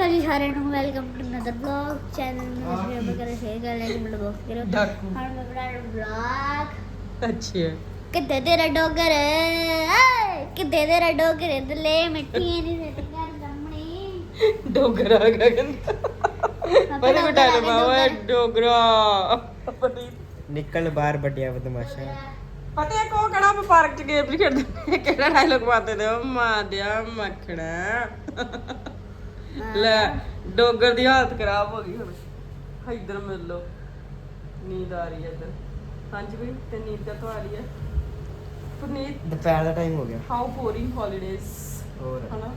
ਅਕਾਲ ਜੀ ਸਾਰਿਆਂ ਨੂੰ welcome to another vlog channel ਨੂੰ। ਸਬਸਕ੍ਰਾਈਬ ਵਗੈਰਾ ਸ਼ੇਅਰ ਕਰ ਲੈ ਕਿ ਬਲੌਗ ਕਰੋ ਡਾਕੂ ਹੁਣ ਮੈਂ ਬਣਾ ਰਿਹਾ ਵਲੌਗ ਅੱਛਾ। ਕਿੱਥੇ ਤੇਰਾ ਡੋਗਰ? ਕਿੱਥੇ ਤੇਰਾ ਡੋਗਰ? ਦਲੇ ਮਿੱਠੀਆਂ ਨਹੀਂ ਸੱਟੀਆਂ ਸਾਹਮਣੇ। ਡੋਗਰਾ ਆ ਕਹਿੰਦਾ। ਪਰ ਟਾਈਮ ਬਾਵਾ ਡੋਗਰਾ। ਨਿਕਲ ਬਾਹਰ ਵੱਡਿਆ ਬਦਮਾਸ਼ਾ ਪਤਾ ਕੋ ਕਹਣਾ ਆਪਾਂ ਪਾਰਕ ਚ ਗੇਮ ਨਹੀਂ ਖੇਡਦੇ? ਕਿਹੜਾ ਡਾਇਲੋਗ ਪਾਤੇ ਦੇ ਉਹ ਮਾਦਿਆ ਮੱਖਣਾ। ਲੈ ਡੋਗਰ ਦੀ ਹਾਲਤ ਖਰਾਬ ਹੋ ਗਈ ਹੁਣ ਇੱਧਰ ਮਿਲ ਲੋ ਨੀਂਦ ਆ ਰਹੀ ਹੈ ਇੱਧਰ ਹਾਂਜੀ ਵੀ ਤੇ ਨੀਂਦ ਦਾ ਤੋਂ ਆ ਰਹੀ ਹੈ ਪੁਨੀਤ ਦੁਪਹਿਰ ਦਾ ਟਾਈਮ ਹੋ ਗਿਆ ਹਾਊ ਬੋਰਿੰਗ ਹੌਲੀਡੇਜ਼ ਹੋਰ है ना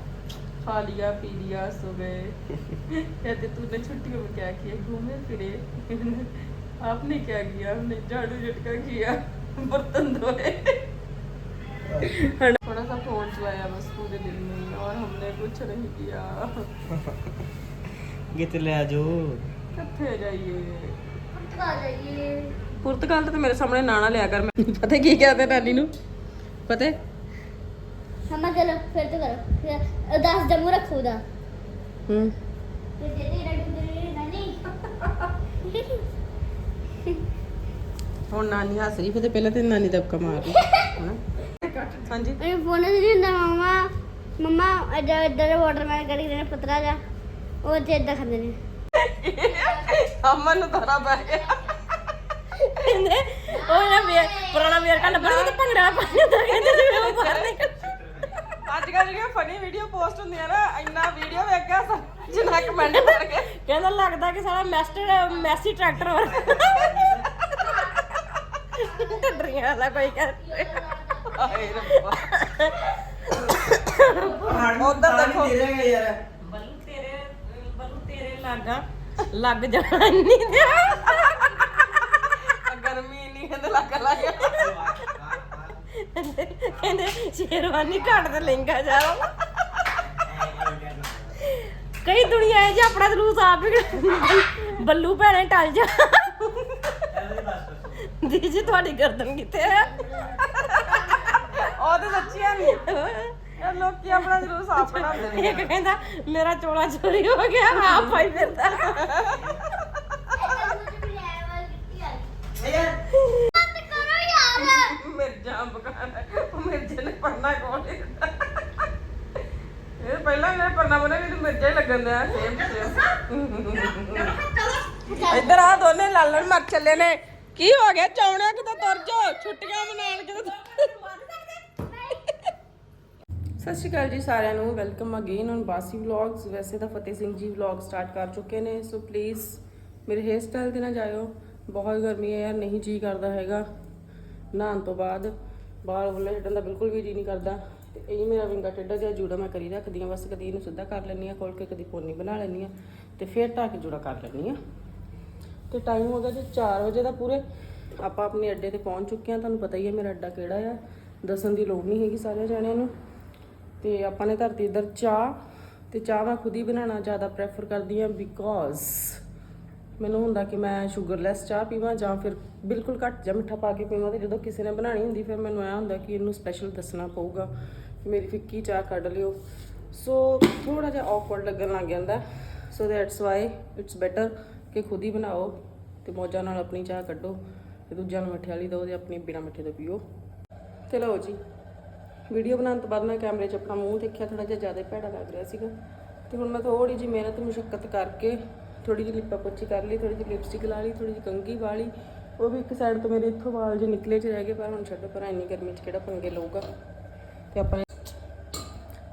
खा लिया पी लिया सो गए कहते तूने छुट्टियों में क्या किया घूमे फिरे आपने क्या किया हमने झाड़ू झटका किया बर्तन धोए थोड़ा सा फोन चलाया बस पूरे दिन में और हमने कुछ नहीं किया ਕਿਤੇ ਲੈ ਜਾਓ कितने जाइए ਆ ਜਾਈਏ ਪੁਰਤਗਾਲ ਤੇ ਮੇਰੇ ਸਾਹਮਣੇ ਨਾਣਾ ਲਿਆ ਕਰ ਮੈਂ ਪਤਾ ਕੀ ਕਹਿੰਦੇ ਨਾਨੀ ਨੂੰ ਪਤਾ ਹੈ? ਹਮਾ ਚਲੋ ਫਿਰ ਤੋਂ ਕਰੋ ਫਿਰ ਉਦਾਸ ਜਮੂ ਰੱਖੋ ਦਾ ਹੂੰ ਤੇ ਜੇ ਤੇਰਾ ਡੋਗਰ ਨਾਨੀ ਹੁਣ ਨਾਨੀ ਹੱਸ ਰਹੀ ਫਿਰ ਤੇ ਪਹਿਲਾਂ ਤੇ ਨਾਨੀ ਦਬਕਾ ਮਾਰ ਰਹੀ ਹਨਾ ਹਾਂਜੀ। ਇਹ ਫੋਨ ਨਹੀਂ ਹੁੰਦਾ ਮਮਾ ਮਮਾ ਇੱਧਰ ਇੱਧਰ ਵਾਟਰਮੈਲਨ ਕਰੀ ਨੇ ਪਤਰਾ ਜਾ ਉਹ ਤੇ ਇੱਦਾਂ ਖਾਂਦੇ ਨੇ। ਅਮਨ ਨੂੰ ਧਰਾ ਪੈ ਗਿਆ। ਕਹਿੰਦੇ ਉਹ ਨਾ ਵੇ ਪੁਰਾਣਾ ਵੇਰ ਕਾ ਲੱਭਣ ਤੇ ਭੰਗੜਾ ਪਾਉਂਦੇ ਤਾਂ ਕਹਿੰਦੇ ਸੀ ਉਹ ਬਾਹਰ ਨਿਕਲ ਅੱਜ ਕੱਲ੍ਹ ਜਿਹੜੀਆਂ ਫਨੀ ਵੀਡੀਓ ਪੋਸਟ ਹੁੰਦੀਆਂ ਨਾ ਇੰਨਾ ਵੀਡੀਓ ਵੇਖ ਕੇ ਜਿੰਨਾ ਕਮੈਂਟ ਕਰ ਕੇ। ਕਹਿੰਦਾ ਲੱਗਦਾ ਕਿ ਸਾਲਾ ਮੈਸਟਰ ਮੈਸੀ ਟਰੈਕਟਰ ਵਰਗਾ। ਟੱਡਰੀਆਂ ਵਾਲਾ ਕੋਈ ਕਰ ਹਾਏ ਰੱਬਾ। ਉਧਰ ਦੇਖੋ। ਯਾਰ। ਬੱਲੂ ਤੇਰੇ ਬੱਲੂ ਤੇਰੇ ਲੱਗਾ ਲੱਗ ਜਾਣਾ ਨਹੀਂ ਦਿਆ ਗਰਮੀ ਨਹੀਂ ਕਹਿੰਦੇ ਲੱਗ ਲੱਗ ਕਹਿੰਦੇ ਸ਼ੇਰਵਾਨੀ ਘੱਟ ਤੇ ਲਹਿੰਗਾ ਜਾਓ ਕਈ ਦੁਨੀਆ ਹੈ ਜੇ ਆਪਣਾ ਜਲੂਸ ਆਪ ਹੀ ਬੱਲੂ ਭੈਣੇ ਟਲ ਜਾ। ਦੀ ਜੀ ਤੁਹਾਡੀ ਗਰਦਨ ਕਿੱਥੇ ਹੈ ਉਹ ਤਾਂ ਸੱਚੀਆਂ ਨਹੀਂ ਇਹ ਲੋਕੀ ਆਪਣਾ ਜਲੂਸ ਆਪ ਬਣਾਉਂਦੇ ਨੇ। ਇੱਕ ਕਹਿੰਦਾ ਮੇਰਾ ਚੋਲਾ ਚੋਰੀ ਹੋ ਗਿਆ ਆਪ ਪਾਈ ਫਿਰਦਾ ਬੰਦ ਕਰੋ ਯਾਰ। ਮਿਰਜਾ ਬਕਾਨਾ ਉਹ ਮਿਰਜੇ ਨੇ ਪੜਨਾ ਕੋਲ ਇਹ ਪਹਿਲਾਂ ਮੇਰੇ ਪੜਨਾ ਬਣੇ ਵੀ ਮਿਰਜਾ ਹੀ ਲੱਗਣ ਦਿਆ ਸੇਮ ਸੇਮ ਇੱਧਰ ਆ ਦੋਨੇ ਲਾਲਣ ਮਰ ਚੱਲੇ ਨੇ। ਕੀ ਹੋ ਗਿਆ? ਚੌਣਿਆ ਕਿਤੇ ਤੁਰ ਜਾ ਛੁੱਟੀਆਂ ਮਨਾਉਣ ਕਿਤੇ ਸਤਿ ਸ਼੍ਰੀ ਅਕਾਲ ਜੀ ਸਾਰਿਆਂ ਨੂੰ welcome again on Basi vlogs ਵੈਸੇ ਤਾਂ ਫਤਿਹ ਸਿੰਘ ਜੀ ਵਲੌਗ ਸਟਾਰਟ ਕਰ ਚੁੱਕੇ ਨੇ ਸੋ ਪਲੀਜ਼ ਮੇਰੇ ਹੇਅਰ ਸਟਾਈਲ ਤੇ ਨਾ ਜਾਇਓ। ਬਹੁਤ ਗਰਮੀ ਹੈ ਯਾਰ, ਨਹੀਂ ਜੀ ਕਰਦਾ ਹੈਗਾ। ਨਹਾਉਣ ਤੋਂ ਬਾਅਦ ਬਾਹਰ ਬੁੱਲੇ ਛੱਡਣ ਦਾ ਬਿਲਕੁਲ ਵੀ ਜੀ ਨਹੀਂ ਕਰਦਾ। ਤੇ ਇਹ ਮੇਰਾ ਵਿੰਗਾ ਟੇਢਾ ਜਿਹਾ ਜੂੜਾ ਮੈਂ ਕਰੀ ਰੱਖਦੀ ਹਾਂ। ਬਸ ਕਦੀ ਇਹਨੂੰ ਸਿੱਧਾ ਕਰ ਲੈਂਦੀ ਹਾਂ ਖੋਲ ਕੇ ਕਦੀ ਪੋਨੀ ਬਣਾ ਲੈਂਦੀ ਹਾਂ ਤੇ ਫਿਰ ਢੱਕ ਕੇ ਜੂੜਾ ਕਰ ਲੈਂਦੀ ਹਾਂ। ਤੇ ਟਾਈਮ ਹੋ ਗਿਆ ਜੀ 4 ਵਜੇ ਦਾ ਪੂਰੇ। ਆਪਾਂ ਆਪਣੇ ਅੱਡੇ ਤੇ ਪਹੁੰਚ ਚੁੱਕੇ ਹਾਂ, ਤੁਹਾਨੂੰ ਪਤਾ ਹੀ ਹੈ ਮੇਰਾ ਅੱਡਾ ਕਿਹੜਾ ਆ। ਦੱਸਣ ਦੀ ਲੋੜ ਨਹੀਂ ਹੈਗੀ ਸਾਰੇ ਜਾਣਿਆਂ ਨੂੰ। ਤੇ ਆਪਾਂ ਨੇ ਧਰਤੀ ਇੱਧਰ ਚਾਹ ਤੇ ਚਾਹ ਮੈਂ ਖੁਦ ਹੀ ਬਣਾਉਣਾ ਜ਼ਿਆਦਾ ਪ੍ਰੈਫਰ ਕਰਦੀ ਹਾਂ ਬਿਕੋਜ਼ ਮੈਨੂੰ ਹੁੰਦਾ ਕਿ ਮੈਂ ਸ਼ੂਗਰਲੈਸ ਚਾਹ ਪੀਵਾਂ ਜਾਂ ਫਿਰ ਬਿਲਕੁਲ ਘੱਟ ਜਾਂ ਮਿੱਠਾ ਪਾ ਕੇ ਪੀਵਾਂ ਤੇ ਜਦੋਂ ਕਿਸੇ ਨੇ ਬਣਾਣੀ ਹੁੰਦੀ ਫਿਰ ਮੈਨੂੰ ਐਂ ਹੁੰਦਾ ਕਿ ਇਹਨੂੰ ਸਪੈਸ਼ਲ ਦੱਸਣਾ ਪਊਗਾ ਕਿ ਮੇਰੀ ਫਿੱਕੀ ਚਾਹ ਕੱਢ ਲਿਓ। ਸੋ ਥੋੜਾ ਜਿਹਾ ਔਕਵਰਡ ਲੱਗਣ ਲੱਗ ਜਾਂਦਾ। So that's why it's better ਕਿ ਖੁਦ ਹੀ ਬਣਾਓ ਤੇ ਮੌਜਾਂ ਨਾਲ ਆਪਣੀ ਚਾਹ ਕੱਢੋ ਤੇ ਦੂਜਿਆਂ ਨੂੰ ਮਿੱਠੇ ਵਾਲੀ ਦਿਓ ਤੇ ਆਪਣੀ ਬਿਨਾਂ ਮਿੱਠੇ ਤੋਂ ਪੀਓ। ਤੇ ਲਓ ਜੀ। ਵੀਡੀਓ ਬਣਾਉਣ ਤੋਂ ਬਾਅਦ ਮੈਂ ਕੈਮਰੇ 'ਚ ਆਪਣਾ ਮੂੰਹ ਦੇਖਿਆ ਥੋੜਾ ਜਿਹਾ ਜ਼ਿਆਦਾ ਭੈੜਾ ਲੱਗ ਰਿਹਾ ਸੀਗਾ। ਤੇ ਹੁਣ ਮੈਂ ਥੋੜੀ ਜਿਹੀ ਮਿਹਨਤ ਮੁਸ਼ਕਲ ਕਰਕੇ ਥੋੜੀ ਜਿਹੀ ਲਿਪਾ ਪੋਚੀ ਕਰ ਲਈ ਥੋੜੀ ਜਿਹੀ ਲਿਪਸਟਿਕ ਲਾ ਲਈ ਥੋੜੀ ਜਿਹੀ ਕੰਗੀ ਵਾਲੀ ਉਹ ਵੀ ਇੱਕ ਸਾਈਡ ਤੋਂ ਮੇਰੇ ਇੱਥੋਂ ਵਾਲ ਜੇ ਨਿਕਲੇ ਚ ਰਹਿ ਗਏ, ਪਰ ਹੁਣ ਛੱਡੋ, ਪਰ ਇੰਨੀ ਗਰਮੀ 'ਚ ਕਿਹੜਾ ਪੰਗੇ ਲਊਗਾ? ਤੇ ਆਪਾਂ ਨੇ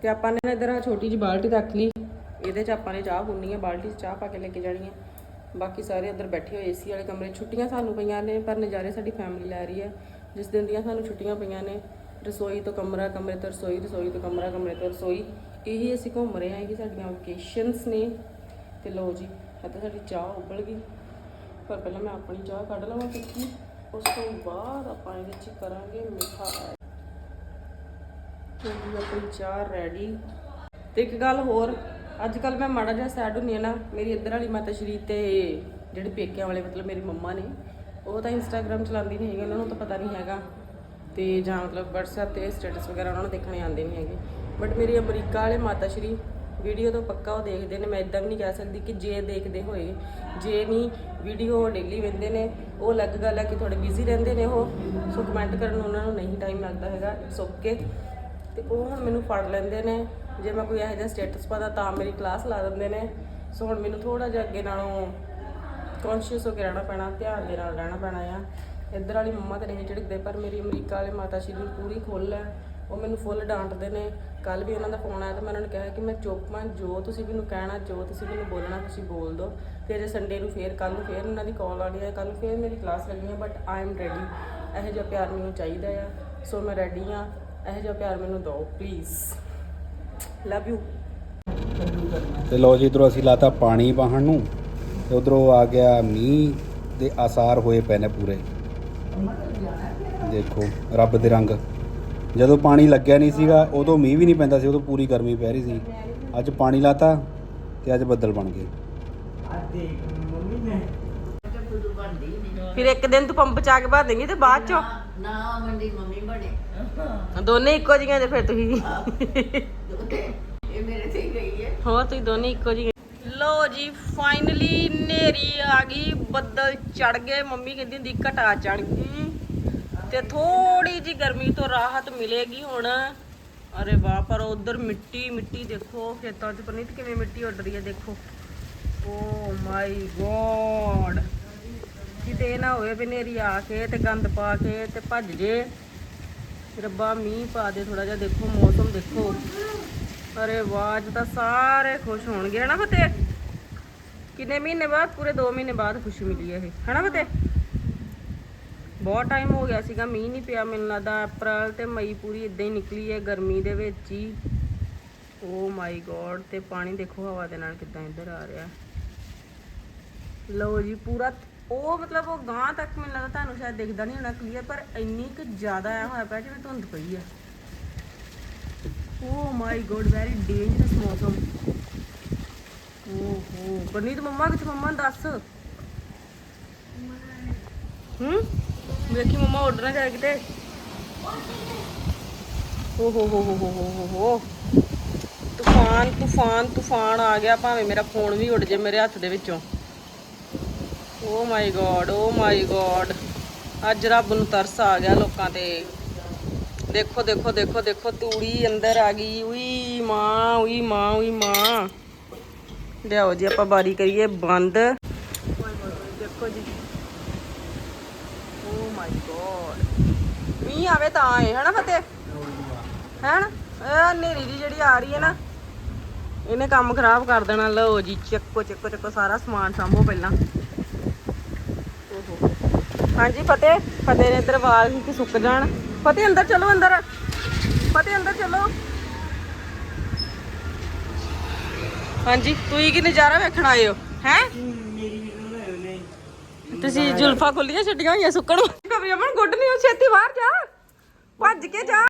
ਤੇ ਆਪਾਂ ਨੇ ਨਾ ਇੱਧਰ ਆ ਛੋਟੀ ਜਿਹੀ ਬਾਲਟੀ ਰੱਖ ਲਈ। ਇਹਦੇ 'ਚ ਆਪਾਂ ਨੇ ਚਾਹ ਪੁੰਨੀ ਹੈ ਬਾਲਟੀ 'ਚ ਚਾਹ ਪਾ ਕੇ ਲੈ ਕੇ ਜਾਣੀ ਹੈ ਬਾਕੀ ਸਾਰੇ ਅੰਦਰ ਬੈਠੇ ਹੋਏ ਏਸੀ ਵਾਲੇ ਕਮਰੇ 'ਚ। ਛੁੱਟੀਆਂ ਸਾਨੂੰ ਪਈਆਂ ਨੇ, ਪਰ ਨਜ਼ਾਰੇ ਸਾਡੀ ਫੈਮਿਲੀ ਲੈ ਰਹੀ ਹੈ ਜਿਸ ਦਿਨ ਦੀਆਂ ਸਾਨੂੰ ਛੁੱਟੀਆਂ ਪਈਆਂ ਨੇ ਰਸੋਈ ਤੋਂ ਕਮਰਾ, ਕਮਰੇ ਤੋਂ ਰਸੋਈ ਰਸੋਈ ਤੋਂ ਕਮਰਾ, ਕਮਰੇ ਤੋਂ ਰਸੋਈ। ਇਹੀ ਅਸੀਂ ਘੁੰਮ ਰਹੇ ਹਾਂ ਕਿ ਸਾਡੀਆਂ ਵਕੇਸ਼ਨਸ ਨੇ। ਤੇ ਲਓ ਜੀ ਇਹ ਤਾਂ ਸਾਡੀ ਚਾਹ ਉਬਲ ਗਈ। ਪਰ ਪਹਿਲਾਂ ਮੈਂ ਆਪਣੀ ਚਾਹ ਕੱਢ ਲਵਾਂ ਕਿਉਂਕਿ ਉਸ ਤੋਂ ਬਾਅਦ ਆਪਾਂ ਇਹਦੇ 'ਚ ਕਰਾਂਗੇ ਮਿੱਠਾ ਜੀ ਆਪਣੀ ਚਾਹ ਰੈਡੀ ਤੇ ਇੱਕ ਗੱਲ ਹੋਰ ਅੱਜ ਕੱਲ ਮੈਂ ਮਾੜਾ ਜਿਹਾ ਸੈਡ ਹੁੰਨੀ ਆ ਨਾ, ਮੇਰੀ ਇੱਧਰ ਵਾਲੀ ਮਾਤਾ ਸ਼੍ਰੀ ਤੇ ਜਿਹੜੇ ਪੇਕਿਆਂ ਵਾਲੇ ਮਤਲਬ ਮੇਰੀ ਮੰਮਾ ਨੇ, ਉਹ ਤਾਂ ਇੰਸਟਾਗ੍ਰam ਚਲਾਉਂਦੀ ਨਹੀਂ ਹੈਗੀ, ਉਹਨਾਂ ਨੂੰ ਤਾਂ ਪਤਾ ਨਹੀਂ ਹੈਗਾ। ਤੇ ਜਾਂ ਮਤਲਬ WhatsApp ਤੇ ਸਟੇਟਸ ਵਗੈਰਾ ਉਹਨਾਂ ਨੂੰ ਦੇਖਣੇ ਆਉਂਦੇ ਨਹੀਂ ਹੈਗੇ। ਬਟ ਮੇਰੀ ਅਮਰੀਕਾ ਵਾਲੇ ਮਾਤਾ ਸ਼੍ਰੀ ਵੀਡੀਓ ਤੋਂ ਪੱਕਾ ਉਹ ਦੇਖਦੇ ਨੇ, ਮੈਂ ਇਦਾਂ ਵੀ ਨਹੀਂ ਕਹਿ ਸਕਦੀ ਕਿ ਜੇ ਦੇਖਦੇ ਹੋਏ, ਜੇ ਨਹੀਂ ਵੀਡੀਓ ਡੇਲੀ ਵੇਖਦੇ ਨੇ। ਉਹ ਅਲੱਗ ਗੱਲ ਹੈ ਕਿ ਥੋੜੇ ਬਿਜ਼ੀ ਰਹਿੰਦੇ ਨੇ ਉਹ, ਸੋ ਕਮੈਂਟ ਕਰਨ ਨੂੰ ਉਹਨਾਂ ਨੂੰ ਨਹੀਂ ਟਾਈਮ ਲੱਗਦਾ ਹੈਗਾ ਇਟਸ ਓਕੇ ਤੇ ਉਹ ਹੁਣ ਮੈਨੂੰ ਫੜ ਲੈਂਦੇ ਨੇ, ਜੇ ਮੈਂ ਕੋਈ ਇਹੋ ਜਿਹਾ ਸਟੇਟਸ ਪਾਦਾ ਤਾਂ ਮੇਰੀ ਕਲਾਸ ਲਾ ਦਿੰਦੇ ਨੇ। ਸੋ ਹੁਣ ਮੈਨੂੰ ਥੋੜਾ ਜਿਹਾ ਅੱਗੇ ਨਾਲੋਂ ਕੌਨਸ਼ੀਅਸ ਹੋ ਕੇ ਰਹਿਣਾ ਪੈਣਾ, ਧਿਆਨ ਦੇ ਨਾਲ ਰਹਿਣਾ ਪੈਣਾ ਆ। ਇੱਧਰ ਵਾਲੀ ਮੰਮਾ ਤੇ ਨਹੀਂ ਝਿੜਕਦੇ, ਪਰ ਮੇਰੀ ਅਮਰੀਕਾ ਵਾਲੇ ਮਾਤਾ ਸ਼੍ਰੀ ਨੂੰ ਪੂਰੀ ਖੁੱਲ੍ਹ ਹੈ। ਉਹ ਮੈਨੂੰ ਫੁੱਲ ਡਾਂਟਦੇ ਨੇ। ਕੱਲ ਵੀ ਉਹਨਾਂ ਦਾ ਫੋਨ ਆਇਆ ਤੇ ਮੈਂ ਉਹਨਾਂ ਨੂੰ ਕਿਹਾ ਕਿ ਮੈਂ ਚੁੱਪ ਹਾਂ, ਜੋ ਤੁਸੀਂ ਮੈਨੂੰ ਕਹਿਣਾ, ਜੋ ਤੁਸੀਂ ਮੈਨੂੰ ਬੋਲਣਾ, ਤੁਸੀਂ ਬੋਲ ਦਿਓ। ਤੇ ਜੇ ਸੰਡੇ ਨੂੰ ਫੇਰ ਕੱਲ ਨੂੰ ਫੇਰ ਉਹਨਾਂ ਦੀ ਕਾਲ ਆਣੀ ਹੈ ਕੱਲ ਨੂੰ ਫੇਰ ਮੇਰੀ ਕਲਾਸ ਲੱਗਣੀ ਹੈ ਬਟ ਆਈ ਐਮ ਰੈਡੀ ਇਹੋ ਜਿਹਾ ਪਿਆਰ ਮੈਨੂੰ ਚਾਹੀਦਾ ਆ। ਸੋ ਮੈਂ ਰੈਡੀ ਹਾਂ। ਇਹੋ ਜਿਹਾ ਪਿਆਰ ਮੈਨੂੰ ਦਿਓ ਪਲੀਜ਼ ਲਵ ਯੂ ਤੇ ਲੋ ਜੀ, ਇਧਰੋਂ ਅਸੀਂ ਲਾਤਾ ਪਾਣੀ ਵਾਹਣ ਨੂੰ ਤੇ ਉਧਰੋਂ ਆ ਗਿਆ ਮੀਂਹ ਦੇ ਆਸਾਰ ਹੋਏ ਪਏ ਨੇ ਪੂਰੇ। ਦੇਖੋ ਰੱਬ ਦੇ ਰੰਗ। ਜਦੋਂ ਪਾਣੀ ਲੱਗਿਆ ਨਹੀਂ ਸੀਗਾ ਉਦੋਂ ਮੀਂਹ ਵੀ ਨਹੀਂ ਪੈਂਦਾ ਸੀ ਉਦੋਂ ਪੂਰੀ ਗਰਮੀ ਪੈ ਰਹੀ ਸੀ। ਅੱਜ ਪਾਣੀ ਲਾਤਾ ਤੇ ਅੱਜ ਬੱਦਲ ਬਣ ਗਏ। ਫਿਰ ਇੱਕ ਦਿਨ ਤੂੰ ਪੰਪ ਚਾ ਕੇ ਭਰ ਦੇਂਗੀ ਤੇ ਬਾਅਦ ਚੋਂ? ਨਾ ਮੰਡੀ ਮੰਮੀ ਬਣੇ। ਦੋਨੇ ਇੱਕੋ ਜਿਹੀਆਂ ਜੇ ਫਿਰ ਤੁਸੀਂ? ਇਹ ਮੇਰੇ ਤੇ ਹੀ ਗਈ ਹੈ। ਹੋਰ ਤੁਸੀਂ ਦੋਨੇ ਇੱਕੋ ਜਿਹੇ ਲੋ ਜੀ ਫਾਈਨਲੀ ਹਨੇਰੀ ਆ ਗਈ, ਬੱਦਲ ਚੜ ਗਏ, ਮੰਮੀ ਕਹਿੰਦੀ ਹੁੰਦੀ ਘਟਾ ਚੜ ਗਈ। ਤੇ ਥੋੜੀ ਜੀ ਗਰਮੀ ਤੋਂ ਰਾਹਤ ਮਿਲੇਗੀ ਹੁਣ। ਅਰੇ ਵਾਹ, ਪਰ ਉਧਰ ਮਿੱਟੀ ਮਿੱਟੀ ਦੇਖੋ, ਖੇਤਾਂ 'ਚ ਪਨੀਤ ਕਿਵੇਂ ਮਿੱਟੀ ਉੱਡ ਰਹੀ ਹੈ, ਦੇਖੋ। ਓ ਮਾਈ ਗੋਡ ਕਿਤੇ ਇਹ ਨਾ ਹੋਵੇ ਵੀ ਨੇਰੀ ਆ ਕੇ ਤੇ ਗੰਦ ਪਾ ਕੇ ਤੇ ਭੱਜ ਜੇ। ਰੱਬਾ, ਮੀਂਹ ਪਾ ਦੇ ਥੋੜਾ ਜਿਹਾ, ਦੇਖੋ, ਮੌਸਮ ਦੇਖੋ। ਅਰੇ ਵਾਹ, ਅੱਜ ਤਾਂ ਸਾਰੇ ਖੁਸ਼ ਹੋਣਗੇ ਹਨਾ ਫਤਿਹ? ਕਿੰਨੇ ਮਹੀਨੇ ਬਾਅਦ? ਪੂਰੇ 2 ਮਹੀਨੇ ਬਾਅਦ ਖੁਸ਼ੀ ਮਿਲੀ ਹੈ ਇਹ। ਹਨਾ ਫਤਿਹ ਬਹੁਤ ਟਾਈਮ ਹੋ ਗਿਆ ਸੀਗਾ, ਮੀਂਹ ਨਹੀਂ ਪਿਆ ਮੈਨੂੰ ਲੱਗਦਾ, ਅਪ੍ਰੈਲ ਤੇ ਮਈ ਪੂਰੀ ਇਦਾਂ ਹੀ ਨਿਕਲੀ ਹੈ, ਗਰਮੀ ਦੇ ਵਿੱਚ ਹੀ। ਓ ਮਾਈ ਗੋਡ ਤੇ ਪਾਣੀ ਦੇਖੋ ਹਵਾ ਦੇ ਨਾਲ ਕਿੱਦਾਂ ਇੱਧਰ ਆ ਰਿਹਾ। ਲਓ ਜੀ, ਪੂਰਾ ਉਹ ਮਤਲਬ ਉਹ ਗਾਂ ਤੱਕ ਮੈਨੂੰ ਲੱਗਦਾ ਤੁਹਾਨੂੰ ਸ਼ਾਇਦ ਦਿਖਦਾ ਨਹੀਂ ਹੋਣਾ ਕਲੀਅਰ ਪਰ ਇੰਨੀ ਕੁ ਜ਼ਿਆਦਾ ਆ ਹੋਇਆ ਪਿਆ ਜਿਵੇਂ ਧੁੰਦ ਪਈ ਆ। Oh my god very dangerous ਮੌਸਮ। ਓਹੋ ਪਰਨੀਤ ਮੰਮਾ ਕਿੱਥੇ ਮੰਮਾ ਨੂੰ ਦੱਸ। ਹੂੰ? ਵੇਖੀ ਮੰਮਾ ਉੱਡ ਨਾ ਜਾਏ ਕਿਤੇ ਓ ਹੋ ਹੋ ਹੋ ਹੋ ਹੋ ਹੋ ਹੋ ਤੂਫਾਨ ਤੂਫਾਨ ਤੂਫਾਨ ਆ ਗਿਆ ਭਾਵੇਂ ਮੇਰਾ ਫੋਨ ਵੀ ਉੱਡ ਜੇ ਮੇਰੇ ਹੱਥ ਦੇ ਵਿੱਚੋਂ। ਓ my God O my God ਅੱਜ ਰੱਬ ਨੂੰ ਤਰਸ ਆ ਗਿਆ ਲੋਕਾਂ ਤੇ। ਦੇਖੋ ਦੇਖੋ ਦੇਖੋ ਦੇਖੋ, ਤੂੜੀ ਅੰਦਰ ਆ ਗਈ। ਉਈ ਮਾਂ ਉਈ ਮਾਂ ਉਈ ਮਾਂ। ਲਿਆਓ ਜੀ, ਆਪਾਂ ਬਾਰੀ ਕਰੀਏ ਬੰਦ। ਦੇਖੋ ਜੀ। ਓ ਮਾਈ ਗੋਡ ਮੀਂਹ ਆਵੇ ਤਾਂ ਆਏ, ਹਨਾ ਫਤਿਹ? ਹੈਨ? ਇਹ ਹਨੇਰੀ ਦੀ ਜਿਹੜੀ ਆ ਰਹੀ ਹੈ ਨਾ, ਇਹਨੇ ਕੰਮ ਖਰਾਬ ਕਰ ਦੇਣਾ। ਲਓ ਜੀ, ਚੱਕੋ ਚੱਕੋ ਚੱਕੋ, ਸਾਰਾ ਸਮਾਨ ਸਾਂਭੋ ਪਹਿਲਾਂ। ਓਹੋ ਹਾਂਜੀ, ਫਤਿਹ? ਫਤਿਹ ਨੇ ਇੱਧਰ ਕਿ ਸੁੱਕ ਜਾਣ। ਫਤਿਹ, ਅੰਦਰ ਚਲੋ, ਅੰਦਰ। ਫਤਿਹ, ਅੰਦਰ ਚਲੋ। ਹਾਂਜੀ ਤੁਸੀਂ ਕੀ ਨਜ਼ਾਰਾ ਵੇਖਣ ਆਏ ਹੋ? ਹੈ? ਤੁਸੀਂ ਜ਼ੁਲਫਾ ਖੁੱਲੀਆਂ ਛੱਡੀਆਂ ਹੋਈਆਂ ਸੁੱਕਣ ਕਬੀ ਅਮਨ ਗੁੱਡ ਨਹੀਂ ਛੇਤੀ ਬਾਹਰ ਜਾ। ਭੱਜ ਕੇ ਜਾ।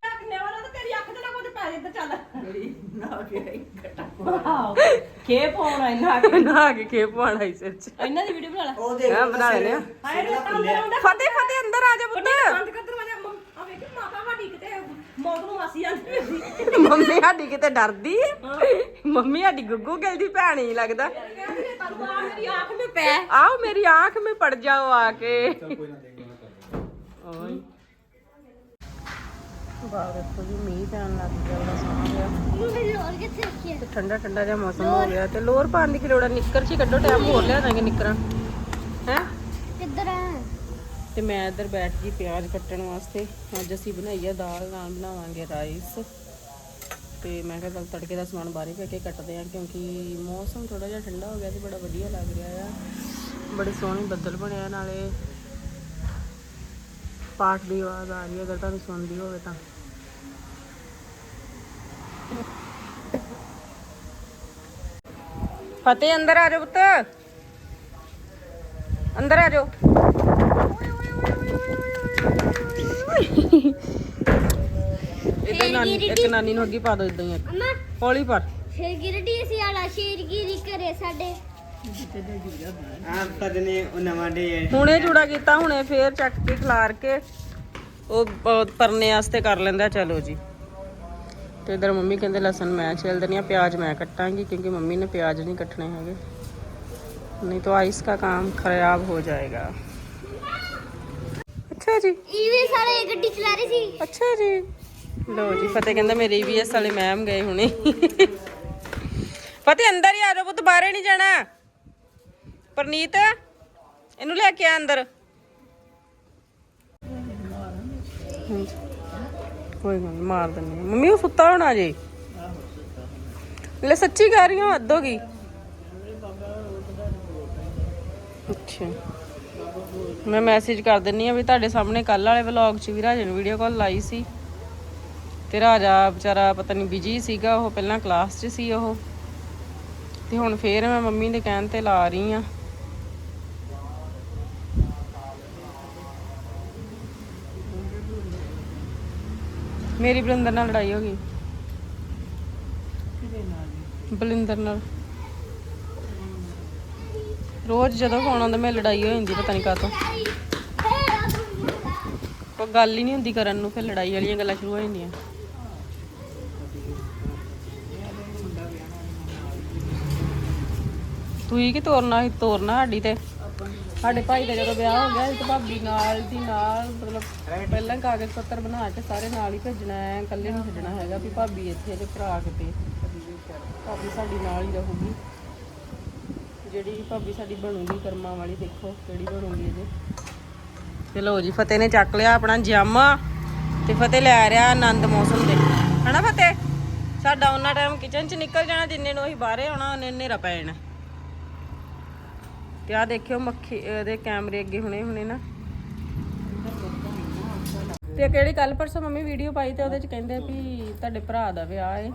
ਕੇ ਪਾਉਣਾ ਇਹਨਾਂ ਨਾ ਕੇ ਖੇਪ ਪਾਣਾ ਇਸ ਸਿਰ ਚ। ਇਹਨਾਂ ਦੀ ਵੀਡੀਓ ਬਣਾ ਲੈ। ਉਹ ਹਾਂ ਬਣਾ ਲੈਨੇ ਆ। ਹਾਏ ਫਤਿਹ ਫਤਿਹ ਅੰਦਰ ਆ ਜਾ ਪੁੱਤ। ਬੰਦ ਕਰ ਦਰਵਾਜ਼ਾ। ਆ ਵੇਖ ਮਾਤਾ ਸਾਡੀ ਕਿਤੇ ਮੌਤ ਨੂੰ ਮਾਸੀ ਕਿਤੇ ਡਰਦੀ ਹੈ। ਮੰਮੀ ਸਾਡੀ ਗੁੱਗੂ ਗਿੱਲ ਭੈਣ ਹੀ ਲੱਗਦਾ। ਕਹਿੰਦੀ ਮੇਰੀ ਆਖ ਮੇ ਪੜ ਜਾਓ ਆ ਕੇ। ਪੈਣ ਲੱਗ ਗਿਆ ਠੰਡਾ ਠੰਡਾ ਜਿਹਾ ਮੌਸਮ ਹੋ ਗਿਆ ਤੇ ਲੋਰ ਪਾਣ ਦੀ ਕਿ ਨਿੱਕਰ ਚ ਕੱਢੋ ਟਾਈਮ ਹੋਰ ਲਿਆ ਦਾਂਗੇ ਨਿੱਕਰਾਂ। ਹੈ? ਤੇ ਮੈਂ ਇੱਧਰ ਬੈਠ ਗਈ ਪਿਆਜ਼ ਕੱਟਣ ਵਾਸਤੇ। ਅੱਜ ਅਸੀਂ ਬਣਾਈ ਆ ਦਾਲ ਨਾਲ ਬਣਾਵਾਂਗੇ ਰਾਈਸ। ਤੇ ਮੈਂ ਕਿਹਾ ਤੜਕੇ ਦਾ ਸਮਾਨ ਬਾਹਰ ਹੀ ਪੈ ਕੇ ਕੱਟਦੇ ਆ, ਕਿਉਂਕਿ ਮੌਸਮ ਥੋੜਾ ਜਿਹਾ ਠੰਡਾ ਹੋ ਗਿਆ ਤੇ ਬੜਾ ਵਧੀਆ ਲੱਗ ਰਿਹਾ ਆ। ਬੜੇ ਸੋਹਣੇ ਬੱਦਲ ਬਣਿਆ ਨਾਲੇ। ਪਾਠ ਦੀ ਆਵਾਜ਼ ਆ ਰਹੀ ਹੈ ਅਗਰ ਤੁਹਾਨੂੰ ਸੁਣਦੀ ਹੋਵੇ ਤਾਂ। ਫਤਿਹ, ਅੰਦਰ ਆ ਜਾਓ ਪੁੱਤ। ਅੰਦਰ ਆ ਜਾਓ। ਇਦਾਂ ਨਾਨੀ ਇੱਕ ਨਾਨੀ ਨੂੰ ਅੱਗੇ ਪਾ ਦੋ ਇਦਾਂ ਹੀ ਇੱਕ। ਹੌਲੀ ਪਰ ਸ਼ੇਰਗਿਰਡੀ ਸੀ ਆਲਾ ਸ਼ੇਰਗਿਰੀ ਕਰੇ ਸਾਡੇ। ਆਹ ਤਦ ਨੇ ਉਹ ਨਵਾਂ ਡੇ ਹੈ ਹੁਣੇ ਜੂੜਾ ਕੀਤਾ ਹੁਣੇ ਫੇਰ ਚੱਕ ਕੇ ਖਿਲਾਰ ਕੇ ਉਹ ਪਰਨੇ ਵਾਸਤੇ ਕਰ ਲੈਂਦਾ ਚਲੋ ਜੀ। ਤੇ ਇਧਰ ਮੰਮੀ ਕਹਿੰਦੇ ਲਸਣ ਮੈਂ ਛਿਲ ਦੇਣੀ ਆ ਪਿਆਜ਼ ਮੈਂ ਕੱਟਾਂਗੀ ਕਿਉਂਕਿ ਮੰਮੀ ਨੇ ਪਿਆਜ਼ ਨਹੀਂ ਕੱਟਣੇ ਹੈਗੇ। ਨਹੀਂ ਤਾਂ ਆਇਸ ਦਾ ਕੰਮ ਖਰਾਬ ਹੋ ਜਾਏਗਾ। ਅੱਛਾ ਜੀ। ਇਹ ਵੀ ਸਾਰੇ ਗੱਡੀ ਚਲਾ ਰਹੀ ਸੀ। ਅੱਛਾ ਜੀ। ਲੋ ਜੀ ਫਤਿਹ ਕਹਿੰਦਾ ਮੇਰੇ ਵੀ ਇਸ ਵਾਲੇ ਮੈਮ ਗਏ ਹੁਣੇ। ਫਤਿਹ ਅੰਦਰ ਹੀ ਆ ਜਾਓ ਪੁੱਤ ਬਾਹਰੇ ਨਹੀਂ ਜਾਣਾ। ਪਰਨੀਤ ਇਹਨੂੰ ਲੈ ਕੇ ਆ ਅੰਦਰ। ਕੋਈ ਗੱਲ ਨੀ, ਮਾਰ ਦਿੰਨੀ। ਮੰਮੀ ਉਹ ਸੁੱਤਾ ਹੋਣਾ ਜੀ ਲੈ ਸੱਚੀ ਕਹਿ ਰਹੀ ਹਾਂ ਹੋ ਗਈ। ਅੱਛਾ। ਮੈਂ ਮੈਸੇਜ ਕਰ ਦਿੰਨੀ ਆ ਵੀ ਤੁਹਾਡੇ ਸਾਹਮਣੇ ਕੱਲ ਵਾਲੇ ਵਲੌਗ 'ਚ ਵੀ ਰਾਜੇ ਵੀਡੀਓ ਕਾਲ ਲਾਈ ਸੀ। ਤੇ ਰਾਜਾ ਵਿਚਾਰਾ ਪਤਾ ਨਹੀਂ ਬਿਜ਼ੀ ਸੀਗਾ, ਉਹ ਪਹਿਲਾਂ ਕਲਾਸ 'ਚ ਸੀ ਉਹ। ਤੇ ਹੁਣ ਫੇਰ ਮੈਂ ਮੰਮੀ ਦੇ ਕਹਿਣ ਤੇ ਲਾ ਰਹੀ ਆ। ਮੇਰੀ ਬਲਿੰਦਰ ਨਾਲ ਲੜਾਈ ਹੋ ਗਈ। ਬਲਿੰਦਰ ਨਾਲ। ਰੋਜ਼ ਜਦੋਂ ਫੋਨ ਆਉਂਦਾ, ਮੈਂ ਲੜਾਈ ਹੋ ਜਾਂਦੀ, ਪਤਾ ਨਹੀਂ ਕਾਹਤੋਂ। ਕੋਈ ਗੱਲ ਹੀ ਨਹੀਂ ਹੁੰਦੀ ਕਰਨ ਨੂੰ, ਫਿਰ ਲੜਾਈ ਵਾਲੀਆਂ ਗੱਲਾਂ ਸ਼ੁਰੂ ਹੋ ਜਾਂਦੀਆਂ। ਤੁਸੀਂ ਹੀ ਤੋਰਨਾ ਸੀ? ਤੋਰਨਾ ਸਾਡੀ ਤੇ। ਸਾਡੇ ਭਾਈ ਦਾ ਜਦੋਂ ਵਿਆਹ ਹੋ ਗਿਆ ਸੀ ਭਾਬੀ ਨਾਲ ਦੀ ਨਾਲ, ਮਤਲਬ ਪਹਿਲਾਂ ਕਾਗਜ਼ ਪੱਤਰ ਬਣਾ ਕੇ ਸਾਰੇ ਨਾਲ ਹੀ ਭੇਜਣਾ ਹੈ, ਇਕੱਲੇ ਨਹੀਂ ਛੱਡਣਾ ਹੈਗਾ ਵੀ ਭਾਬੀ ਇੱਥੇ ਤੇ ਭਰਾ ਕਿਤੇ। ਭਾਬੀ ਸਾਡੀ ਨਾਲ ਹੀ ਰਹੂਗੀ। ਜਿਹੜੀ ਭਾਬੀ ਸਾਡੀ ਬਣੂਗੀ ਕਰਮਾਂ ਵਾਲੀ, ਦੇਖੋ ਕਿਹੜੀ ਬਣੂਗੀ ਇਹਦੇ। ਤੇ ਲੋ ਜੀ, ਫਤਿਹ ਨੇ ਚੱਕ ਲਿਆ ਆਪਣਾ ਜਾਮਾ ਤੇ ਫਤਿਹ ਲੈ ਰਿਹਾ ਆਨੰਦ ਮੌਸਮ ਦੇ ਹਨਾ ਫਤਿਹ? ਸਾਡਾ ਉਹਨਾਂ ਟਾਈਮ ਕਿਚਨ ਚ ਨਿਕਲ ਜਾਣਾ, ਜਿੰਨੇ ਨੂੰ ਅਸੀਂ ਬਾਹਰੇ ਆਉਣਾ ਉਹਨੇ ਹਨੇਰਾ ਪੈ ਜਾਣਾ। ਤੇ ਆ ਦੇਖਿਓ ਮੱਖੀ, ਇਹਦੇ ਕੈਮਰੇ ਅੱਗੇ ਹੁਣੇ ਹੁਣੇ ਨਾ। ਤੇ ਕਿਹੜੀ ਕੱਲ ਪਰਸੋਂ ਮੰਮੀ ਵੀਡੀਓ ਪਾਈ ਤੇ ਉਹਦੇ ਚ ਕਹਿੰਦੇ ਵੀ ਤੁਹਾਡੇ ਭਰਾ ਦਾ ਵਿਆਹ ਏ।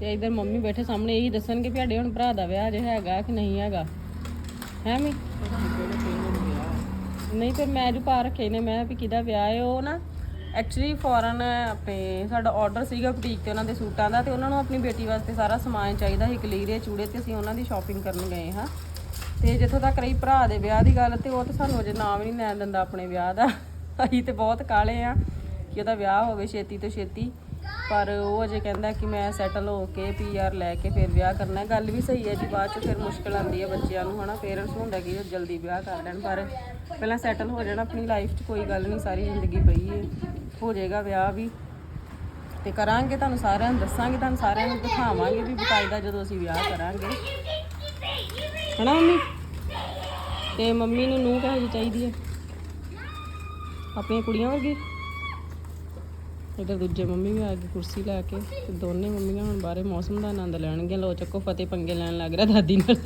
ਤੇ ਇਧਰ ਮੰਮੀ ਬੈਠੇ ਸਾਹਮਣੇ ਇਹੀ ਦੱਸਣਗੇ ਵੀ ਸਾਡੇ ਹੁਣ ਭਰਾ ਦਾ ਵਿਆਹ ਜੇ ਹੈਗਾ ਕਿ ਨਹੀਂ ਹੈਗਾ। ਹੈ ਮੀ? ਨਹੀਂ ਫਿਰ ਮੈਂ ਜੋ ਪਾ ਰੱਖੇ ਨੇ, ਮੈਂ ਵੀ ਕਿਹਦਾ ਵਿਆਹ ਹੈ, ਉਹ ਨਾ ਐਕਚੁਅਲੀ ਫੋਰਨ ਆਪਣੇ ਸਾਡਾ ਆਰਡਰ ਸੀਗਾ ਬੁਟੀਕ ਤੇ ਉਹਨਾਂ ਦੇ ਸੂਟਾਂ ਦਾ ਤੇ ਉਹਨਾਂ ਨੂੰ ਆਪਣੀ ਬੇਟੀ ਵਾਸਤੇ ਸਾਰਾ ਸਮਾਨ ਚਾਹੀਦਾ ਸੀ ਕਲੀਰੇ ਚੂੜੇ ਤੇ ਅਸੀਂ ਉਹਨਾਂ ਦੀ ਸ਼ਾਪਿੰਗ ਕਰਨ ਗਏ ਹਾਂ। ਤੇ ਜਿੱਥੋਂ ਤੱਕ ਰਹੀ ਭਰਾ ਦੇ ਵਿਆਹ ਦੀ ਗੱਲ ਤੇ ਉਹ ਤਾਂ ਸਾਨੂੰ ਅਜੇ ਨਾਮ ਹੀ ਨਹੀਂ ਲੈਣ ਦਿੰਦਾ ਆਪਣੇ ਵਿਆਹ ਦਾ। ਅਸੀਂ ਤੇ ਬਹੁਤ ਕਾਲੇ ਆ ਕਿ ਉਹਦਾ ਵਿਆਹ ਹੋਵੇ ਛੇਤੀ ਤੋਂ ਛੇਤੀ। ਪਰ ਉਹ ਅਜੇ ਕਹਿੰਦਾ ਕਿ ਮੈਂ ਸੈਟਲ ਹੋ ਕੇ ਪੀਆਰ ਲੈ ਕੇ ਫਿਰ ਵਿਆਹ ਕਰਨਾ ਗੱਲ ਵੀ ਸਹੀ ਹੈ ਜੀ, ਬਾਅਦ ਚ ਫਿਰ ਮੁਸ਼ਕਲ ਆਉਂਦੀ ਹੈ ਬੱਚਿਆਂ ਨੂੰ, ਹਨਾ? ਪੇਰੈਂਟਸ ਨੂੰ ਹੁੰਦਾ ਕਿ ਉਹ ਜਲਦੀ ਵਿਆਹ ਕਰ ਲੈਣ, ਪਰ ਪਹਿਲਾਂ ਸੈਟਲ ਹੋ ਜਾਣਾ, ਆਪਣੀ ਲਾਈਫ 'ਚ ਕੋਈ ਗੱਲ ਨਹੀਂ, ਸਾਰੀ ਜ਼ਿੰਦਗੀ ਪਈ ਹੈ। ਹੋ ਜਾਏਗਾ ਵਿਆਹ ਵੀ। ਤੇ ਕਰਾਂਗੇ ਤੁਹਾਨੂੰ ਸਾਰਿਆਂ ਨੂੰ, ਦੱਸਾਂਗੇ ਤੁਹਾਨੂੰ ਸਾਰਿਆਂ ਨੂੰ, ਦਿਖਾਵਾਂਗੇ ਵੀ ਬਕਾਇਦਾ ਜਦੋਂ ਅਸੀਂ ਵਿਆਹ ਕਰਾਂਗੇ। ਹਨਾ ਮੰਮੀ? ਤੇ ਮੰਮੀ ਨੂੰ ਨੂੰ ਕਹੋ ਜੀ ਚਾਹੀਦੀ ਹੈ। ਆਪਣੀਆਂ ਕੁੜੀਆਂ ਵਰਗੀ? ਇਧਰ ਦੂਜੇ ਮੰਮੀ ਵੀ ਆ ਗਏ ਕੁਰਸੀ ਲੈ ਕੇ ਤੇ ਦੋਨੇ ਮੰਮੀਆਂ ਹੁਣ ਬਾਰੇ ਮੌਸਮ ਦਾ ਆਨੰਦ ਲੈਣਗੀਆਂ। ਲੋ ਚੱਕੋ ਫਤਿਹ ਪੰਗੇ ਲੈਣ ਲੱਗ ਰਿਹਾ ਦਾਦੀ ਨਾਲ।